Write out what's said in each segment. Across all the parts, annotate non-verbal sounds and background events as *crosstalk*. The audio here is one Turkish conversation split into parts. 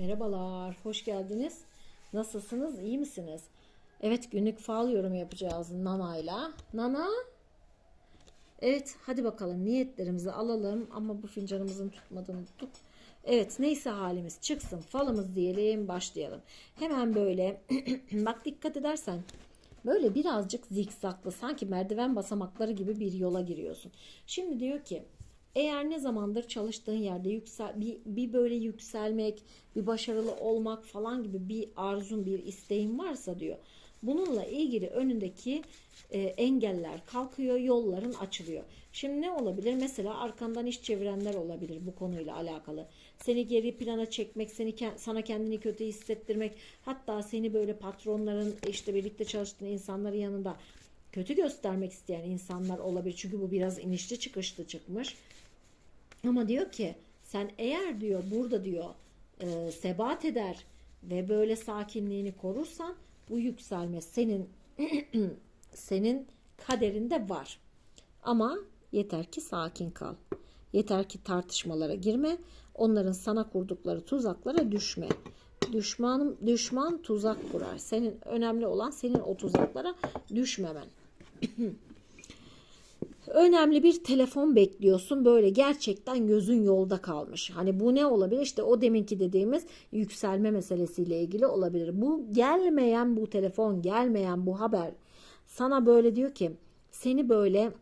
Merhabalar, hoş geldiniz. Nasılsınız, iyi misiniz? Evet, günlük fal yorumu yapacağız Nana'yla. Nana? Evet, hadi bakalım niyetlerimizi alalım ama bu fincanımızın tutmadığını unuttuk. Evet, neyse halimiz çıksın, falımız diyelim, başlayalım. Hemen böyle, *clears throat* bak dikkat edersen, böyle birazcık zikzaklı, sanki merdiven basamakları gibi bir yola giriyorsun. Şimdi diyor ki, eğer ne zamandır çalıştığın yerde yüksel, bir, bir böyle yükselmek, bir başarılı olmak falan gibi bir arzun, bir isteğin varsa diyor. Bununla ilgili önündeki e, engeller kalkıyor, yolların açılıyor. Şimdi ne olabilir? Mesela arkandan iş çevirenler olabilir bu konuyla alakalı. Seni geri plana çekmek, seni sana kendini kötü hissettirmek, hatta seni böyle patronların işte birlikte çalıştığın insanların yanında kötü göstermek isteyen insanlar olabilir. Çünkü bu biraz inişli çıkışlı çıkmış. Ama diyor ki sen eğer diyor burada diyor e, sebat eder ve böyle sakinliğini korursan bu yükselme senin *clears throat* senin kaderinde var. Ama yeter ki sakin kal. Yeter ki tartışmalara girme. Onların sana kurdukları tuzaklara düşme. Düşman düşman tuzak kurar. Senin önemli olan senin o tuzaklara düşmemen *clears throat* önemli bir telefon bekliyorsun böyle gerçekten gözün yolda kalmış. Hani bu ne olabilir? İşte o deminki dediğimiz yükselme meselesiyle ilgili olabilir. Bu gelmeyen bu telefon, gelmeyen bu haber sana böyle diyor ki seni böyle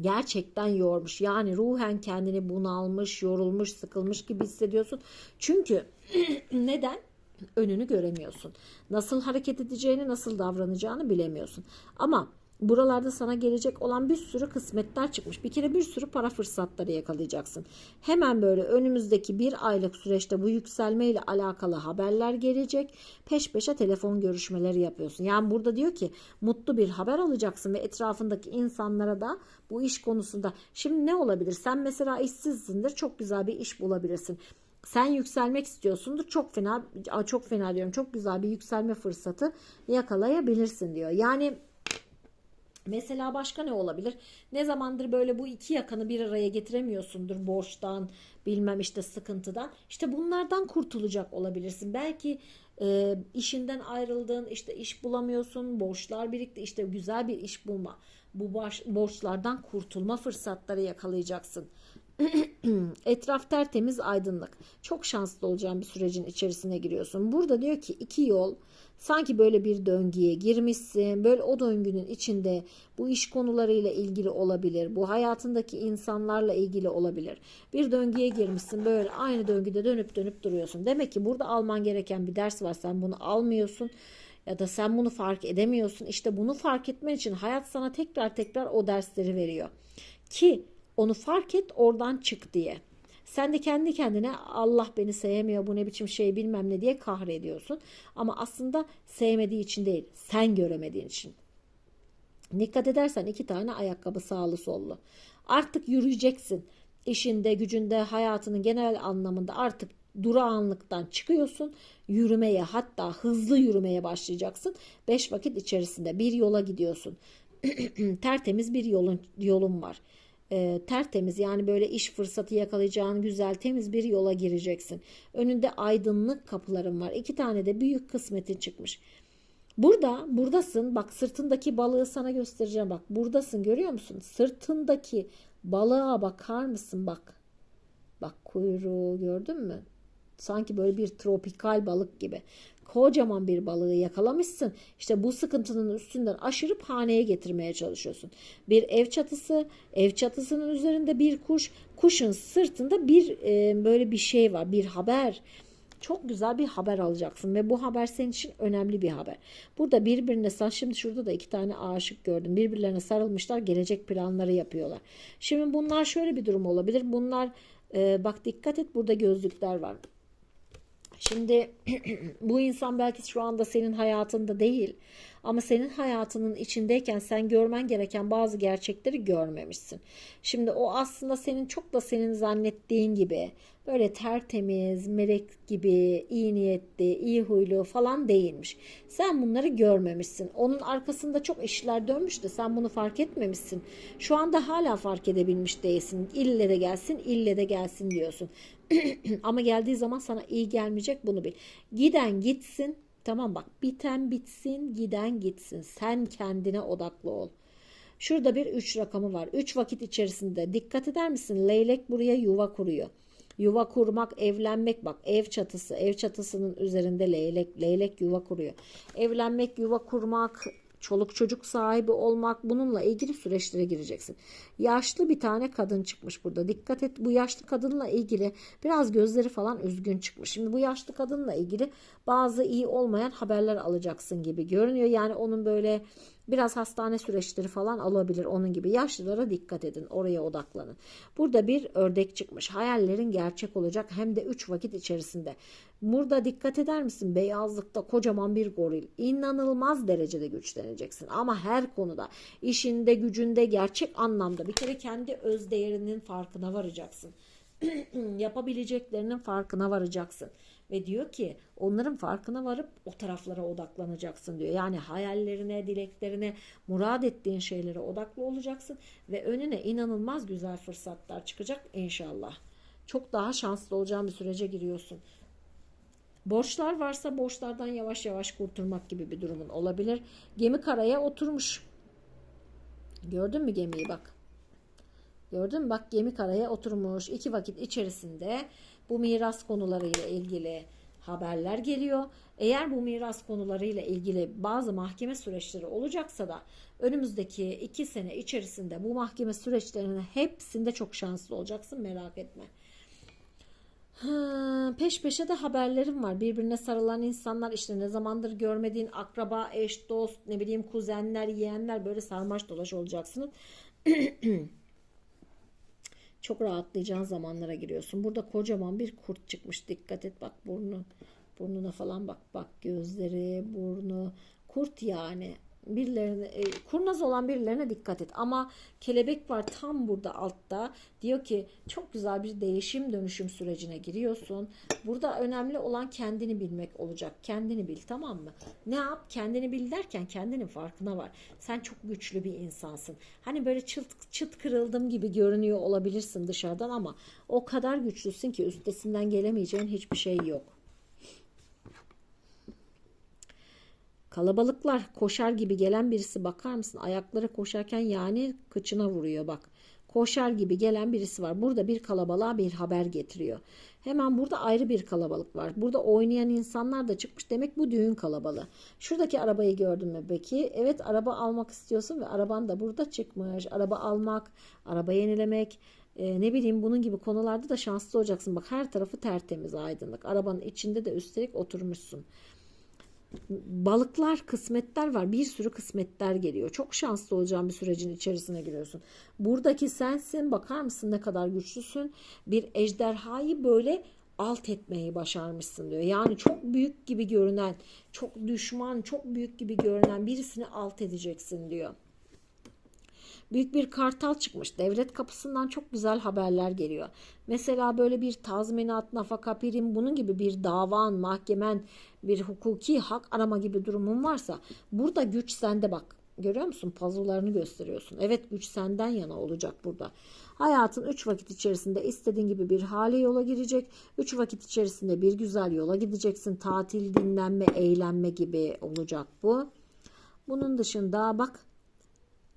gerçekten yormuş. Yani ruhen kendini bunalmış, yorulmuş, sıkılmış gibi hissediyorsun. Çünkü *clears throat* neden? Önünü göremiyorsun. Nasıl hareket edeceğini, nasıl davranacağını bilemiyorsun. Ama buralarda sana gelecek olan bir sürü kısmetler çıkmış. Bir kere bir sürü para fırsatları yakalayacaksın. Hemen böyle önümüzdeki bir aylık süreçte bu yükselme ile alakalı haberler gelecek. Peş peşe telefon görüşmeleri yapıyorsun. Yani burada diyor ki mutlu bir haber alacaksın ve etrafındaki insanlara da bu iş konusunda. Şimdi ne olabilir? Sen mesela işsizsindir. Çok güzel bir iş bulabilirsin sen yükselmek istiyorsundur. Çok fena çok fena diyorum. Çok güzel bir yükselme fırsatı yakalayabilirsin diyor. Yani Mesela başka ne olabilir? Ne zamandır böyle bu iki yakanı bir araya getiremiyorsundur borçtan, bilmem işte sıkıntıdan. İşte bunlardan kurtulacak olabilirsin. Belki e, işinden ayrıldın, işte iş bulamıyorsun, borçlar birikti, işte güzel bir iş bulma. Bu borçlardan kurtulma fırsatları yakalayacaksın. *clears throat* Etraf tertemiz aydınlık. Çok şanslı olacağın bir sürecin içerisine giriyorsun. Burada diyor ki iki yol sanki böyle bir döngüye girmişsin. Böyle o döngünün içinde bu iş konularıyla ilgili olabilir. Bu hayatındaki insanlarla ilgili olabilir. Bir döngüye girmişsin. Böyle aynı döngüde dönüp dönüp duruyorsun. Demek ki burada alman gereken bir ders var. Sen bunu almıyorsun ya da sen bunu fark edemiyorsun. İşte bunu fark etmen için hayat sana tekrar tekrar o dersleri veriyor. Ki onu fark et oradan çık diye. Sen de kendi kendine Allah beni sevmiyor bu ne biçim şey bilmem ne diye kahrediyorsun. Ama aslında sevmediği için değil sen göremediğin için. Dikkat edersen iki tane ayakkabı sağlı sollu. Artık yürüyeceksin. İşinde, gücünde, hayatının genel anlamında artık durağanlıktan çıkıyorsun. Yürümeye hatta hızlı yürümeye başlayacaksın. Beş vakit içerisinde bir yola gidiyorsun. *clears throat* Tertemiz bir yolun, yolun var e, tertemiz yani böyle iş fırsatı yakalayacağın güzel temiz bir yola gireceksin. Önünde aydınlık kapıların var. İki tane de büyük kısmetin çıkmış. Burada buradasın bak sırtındaki balığı sana göstereceğim bak buradasın görüyor musun? Sırtındaki balığa bakar mısın bak. Bak kuyruğu gördün mü? Sanki böyle bir tropikal balık gibi kocaman bir balığı yakalamışsın. İşte bu sıkıntının üstünden aşırıp haneye getirmeye çalışıyorsun. Bir ev çatısı, ev çatısının üzerinde bir kuş, kuşun sırtında bir e, böyle bir şey var, bir haber. Çok güzel bir haber alacaksın ve bu haber senin için önemli bir haber. Burada birbirine sen şimdi şurada da iki tane aşık gördüm. Birbirlerine sarılmışlar, gelecek planları yapıyorlar. Şimdi bunlar şöyle bir durum olabilir. Bunlar e, bak dikkat et burada gözlükler var. Şimdi *clears throat* bu insan belki şu anda senin hayatında değil ama senin hayatının içindeyken sen görmen gereken bazı gerçekleri görmemişsin. Şimdi o aslında senin çok da senin zannettiğin gibi böyle tertemiz, melek gibi, iyi niyetli, iyi huylu falan değilmiş. Sen bunları görmemişsin. Onun arkasında çok işler dönmüş de sen bunu fark etmemişsin. Şu anda hala fark edebilmiş değilsin. İlle de gelsin, ille de gelsin diyorsun. *clears throat* Ama geldiği zaman sana iyi gelmeyecek bunu bil. Giden gitsin. Tamam bak biten bitsin, giden gitsin. Sen kendine odaklı ol. Şurada bir 3 rakamı var. 3 vakit içerisinde dikkat eder misin? Leylek buraya yuva kuruyor. Yuva kurmak, evlenmek bak ev çatısı, ev çatısının üzerinde leylek, leylek yuva kuruyor. Evlenmek, yuva kurmak, çoluk çocuk sahibi olmak bununla ilgili süreçlere gireceksin. Yaşlı bir tane kadın çıkmış burada. Dikkat et bu yaşlı kadınla ilgili biraz gözleri falan üzgün çıkmış. Şimdi bu yaşlı kadınla ilgili bazı iyi olmayan haberler alacaksın gibi görünüyor. Yani onun böyle biraz hastane süreçleri falan alabilir onun gibi. Yaşlılara dikkat edin. Oraya odaklanın. Burada bir ördek çıkmış. Hayallerin gerçek olacak hem de 3 vakit içerisinde. Burada dikkat eder misin? Beyazlıkta kocaman bir goril. İnanılmaz derecede güçleneceksin. Ama her konuda işinde, gücünde, gerçek anlamda bir kere kendi öz değerinin farkına varacaksın. *clears throat* Yapabileceklerinin farkına varacaksın. Ve diyor ki onların farkına varıp o taraflara odaklanacaksın diyor. Yani hayallerine, dileklerine, murad ettiğin şeylere odaklı olacaksın. Ve önüne inanılmaz güzel fırsatlar çıkacak inşallah. Çok daha şanslı olacağın bir sürece giriyorsun. Borçlar varsa borçlardan yavaş yavaş kurtulmak gibi bir durumun olabilir. Gemi karaya oturmuş. Gördün mü gemiyi bak. Gördün mü? Bak gemi karaya oturmuş. İki vakit içerisinde bu miras konularıyla ilgili haberler geliyor. Eğer bu miras konularıyla ilgili bazı mahkeme süreçleri olacaksa da önümüzdeki iki sene içerisinde bu mahkeme süreçlerinin hepsinde çok şanslı olacaksın merak etme. Ha, peş peşe de haberlerim var. Birbirine sarılan insanlar işte ne zamandır görmediğin akraba, eş, dost, ne bileyim kuzenler, yeğenler böyle sarmaş dolaş olacaksınız. *clears throat* Çok rahatlayacağın zamanlara giriyorsun. Burada kocaman bir kurt çıkmış. Dikkat et bak burnu. Burnuna falan bak. Bak gözleri, burnu. Kurt yani. Birilerine, e, kurnaz olan birilerine dikkat et. Ama kelebek var tam burada altta. Diyor ki çok güzel bir değişim dönüşüm sürecine giriyorsun. Burada önemli olan kendini bilmek olacak. Kendini bil tamam mı? Ne yap? Kendini bil derken kendinin farkına var. Sen çok güçlü bir insansın. Hani böyle çıt, çıt kırıldım gibi görünüyor olabilirsin dışarıdan ama o kadar güçlüsün ki üstesinden gelemeyeceğin hiçbir şey yok. Kalabalıklar koşar gibi gelen birisi bakar mısın? Ayakları koşarken yani kıçına vuruyor bak. Koşar gibi gelen birisi var. Burada bir kalabalığa bir haber getiriyor. Hemen burada ayrı bir kalabalık var. Burada oynayan insanlar da çıkmış. Demek bu düğün kalabalığı. Şuradaki arabayı gördün mü peki? Evet araba almak istiyorsun ve araban da burada çıkmış. Araba almak, araba yenilemek, e, ne bileyim bunun gibi konularda da şanslı olacaksın. Bak her tarafı tertemiz, aydınlık. Arabanın içinde de üstelik oturmuşsun balıklar, kısmetler var. Bir sürü kısmetler geliyor. Çok şanslı olacağın bir sürecin içerisine giriyorsun. Buradaki sensin. Bakar mısın ne kadar güçlüsün? Bir ejderhayı böyle alt etmeyi başarmışsın diyor. Yani çok büyük gibi görünen, çok düşman, çok büyük gibi görünen birisini alt edeceksin diyor. Büyük bir kartal çıkmış. Devlet kapısından çok güzel haberler geliyor. Mesela böyle bir tazminat, nafaka, prim bunun gibi bir davan, mahkemen, bir hukuki hak arama gibi durumun varsa burada güç sende bak. Görüyor musun? Pazularını gösteriyorsun. Evet güç senden yana olacak burada. Hayatın 3 vakit içerisinde istediğin gibi bir hale yola girecek. 3 vakit içerisinde bir güzel yola gideceksin. Tatil, dinlenme, eğlenme gibi olacak bu. Bunun dışında bak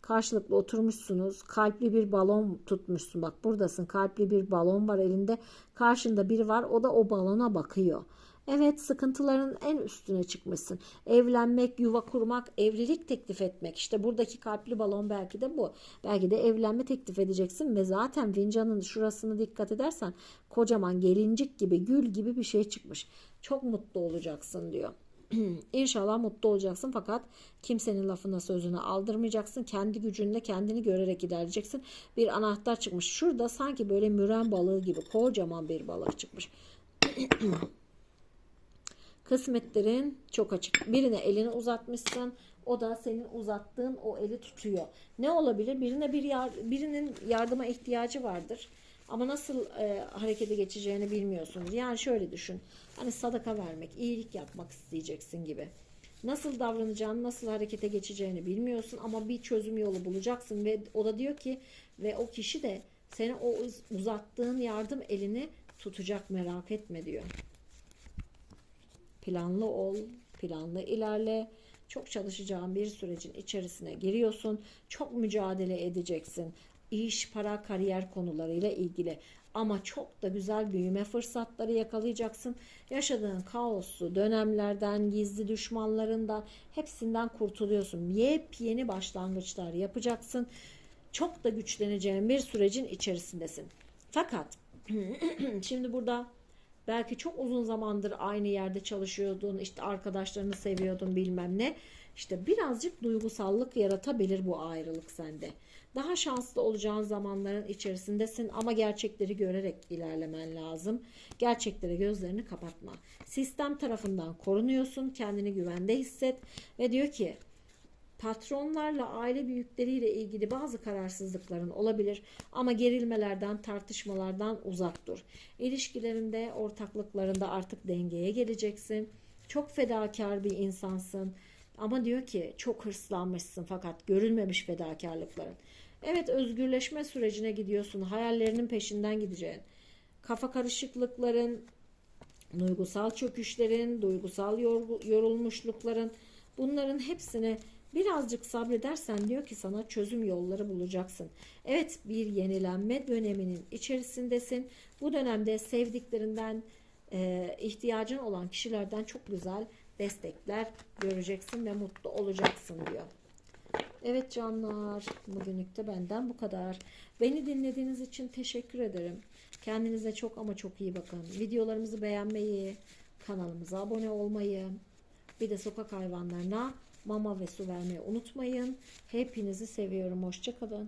karşılıklı oturmuşsunuz. Kalpli bir balon tutmuşsun. Bak buradasın. Kalpli bir balon var elinde. Karşında biri var. O da o balona bakıyor. Evet sıkıntıların en üstüne çıkmışsın. Evlenmek, yuva kurmak, evlilik teklif etmek. İşte buradaki kalpli balon belki de bu. Belki de evlenme teklif edeceksin ve zaten fincanın şurasını dikkat edersen kocaman gelincik gibi, gül gibi bir şey çıkmış. Çok mutlu olacaksın diyor. *clears throat* İnşallah mutlu olacaksın fakat kimsenin lafına sözüne aldırmayacaksın. Kendi gücünle kendini görerek ilerleyeceksin. Bir anahtar çıkmış. Şurada sanki böyle müren balığı gibi kocaman bir balık çıkmış. *clears throat* Kısmetlerin çok açık. Birine elini uzatmışsın. O da senin uzattığın o eli tutuyor. Ne olabilir? Birine bir yar, birinin yardıma ihtiyacı vardır. Ama nasıl e, harekete geçeceğini bilmiyorsunuz. Yani şöyle düşün. Hani sadaka vermek, iyilik yapmak isteyeceksin gibi. Nasıl davranacağını, nasıl harekete geçeceğini bilmiyorsun ama bir çözüm yolu bulacaksın ve o da diyor ki ve o kişi de seni o uz- uzattığın yardım elini tutacak merak etme diyor. Planlı ol, planlı ilerle. Çok çalışacağın bir sürecin içerisine giriyorsun. Çok mücadele edeceksin. İş, para, kariyer konularıyla ilgili. Ama çok da güzel büyüme fırsatları yakalayacaksın. Yaşadığın kaoslu dönemlerden, gizli düşmanlarından hepsinden kurtuluyorsun. Yepyeni başlangıçlar yapacaksın. Çok da güçleneceğin bir sürecin içerisindesin. Fakat *clears throat* şimdi burada Belki çok uzun zamandır aynı yerde çalışıyordun, işte arkadaşlarını seviyordun bilmem ne. İşte birazcık duygusallık yaratabilir bu ayrılık sende. Daha şanslı olacağın zamanların içerisindesin ama gerçekleri görerek ilerlemen lazım. Gerçeklere gözlerini kapatma. Sistem tarafından korunuyorsun, kendini güvende hisset ve diyor ki Patronlarla, aile büyükleriyle ilgili bazı kararsızlıkların olabilir ama gerilmelerden, tartışmalardan uzak dur. İlişkilerinde, ortaklıklarında artık dengeye geleceksin. Çok fedakar bir insansın. Ama diyor ki çok hırslanmışsın fakat görülmemiş fedakarlıkların. Evet özgürleşme sürecine gidiyorsun. Hayallerinin peşinden gideceksin. Kafa karışıklıkların, duygusal çöküşlerin, duygusal yorulmuşlukların bunların hepsini birazcık sabredersen diyor ki sana çözüm yolları bulacaksın. Evet bir yenilenme döneminin içerisindesin. Bu dönemde sevdiklerinden e, ihtiyacın olan kişilerden çok güzel destekler göreceksin ve mutlu olacaksın diyor. Evet canlar, bugünlük de benden bu kadar. Beni dinlediğiniz için teşekkür ederim. Kendinize çok ama çok iyi bakın. Videolarımızı beğenmeyi, kanalımıza abone olmayı, bir de sokak hayvanlarına mama ve su vermeyi unutmayın. Hepinizi seviyorum. Hoşçakalın.